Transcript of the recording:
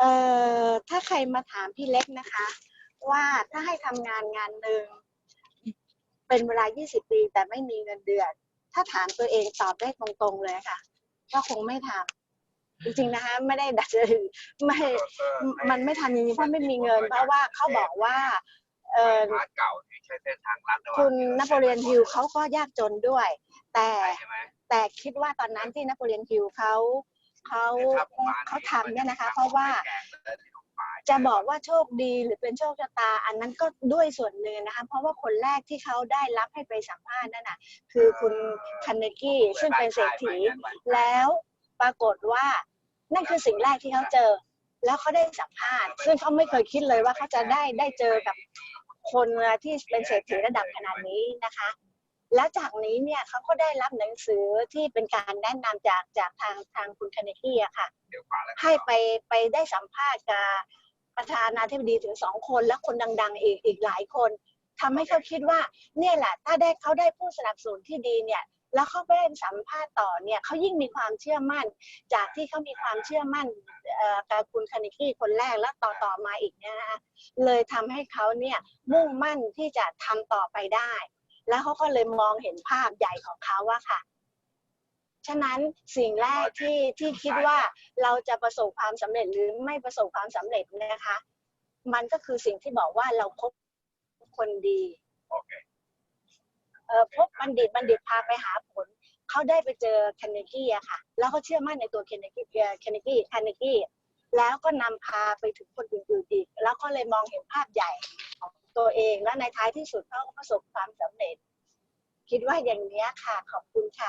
เอ่อถ้าใครมาถามพี่เล็กนะคะ ว่าถ้าให้ทำงานงานหนึ่งเป็นเวลา 20 ปีแต่ไม่มีเงินเดือน ถ้าถามตัวเองตอบได้ตรงๆเลยค่ะ ก็คงไม่ทำจริงๆนะคะ ไม่ได้ดัดจริตไม่มันไม่ทำจริงๆเพราะไม่มีเงิน เพราะว่าเขาบอกว่า เออร้านเก่าที่ใช้เส้นทางลัดระหว่างคุณนโปเลียนฮิลเขาก็ยากจนด้วย แต่ใช่ไหมแต่คิดว่าตอนนั้นที่นโปเลียนฮิลเขา เขาเขาทำเนี่ยนะคะ เพราะว่าจะบอกว่าโชคดีหรือเป็นโชคชะตา อันนั้นก็ด้วยส่วนหนึ่งนะคะ เพราะว่าคนแรกที่เขาได้รับให้ไปสัมภาษณ์นั่นน่ะ คือคุณคันเนกี้ซึ่งเป็นเศรษฐีแล้วปรากฏว่านั่นคือสิ่งแรกที่เขาเจอ แล้วเขาได้สัมภาษณ์ ซึ่งเขาไม่เคยคิดเลยว่าเขาจะได้ได้เจอกับคนที่เป็นเศรษฐีระดับขนาดนี้นะคะ แล้วจากนี้เนี่ยเขาก็ได้รับหนังสือที่เป็นการแนะนำจากจากทางทางคุณคันเนกี้อะค่ะเดี๋ยวขวาแล้วให้ไปไปได้สัมภาษณ์กับประธานาธิบดีถึงสองคน และคนดัง ๆ อีกอีกหลายคนทำให้เขาคิดว่า เนี่ยแหละ ถ้าได้เขาได้ผู้สนับสนุนที่ดีเนี่ยแล้วเขาไปได้สัมภาษณ์ต่อเนี่ยเขายิ่งมีความเชื่อมั่น จากที่เขามีความเชื่อมั่นเอ่อกับคุณคานิกี้คนแรกแล้วต่อต่อมาอีกเนี่ยนะคะเลยทำให้เขาเนี่ยมุ่งมั่นที่จะทำต่อไปได้ แล้วเขาก็เลยมองเห็นภาพใหญ่ของเขาว่าค่ะ ฉะนั้นสิ่งแรกที่ที่คิดว่าเราจะประสบความสำเร็จหรือไม่ประสบความสำเร็จนะคะ มันก็คือสิ่งที่บอกว่าเราพบคนดีโอเคเออพบบัณฑิตบัณฑิตพาไปหาผลเขาได้ไปเจอเคนเนกี้อะค่ะ แล้วเขาเชื่อมั่นในตัวเคนเนกี้เคนเนกี้เคนเนกี้แล้วก็นำพาไปถึงคนอื่นๆอีก แล้วก็เลยมองเห็นภาพใหญ่ของ ตัวเองและในท้ายที่สุดเขาก็ประสบความสำเร็จ คิดว่าอย่างนี้ค่ะขอบคุณค่ะ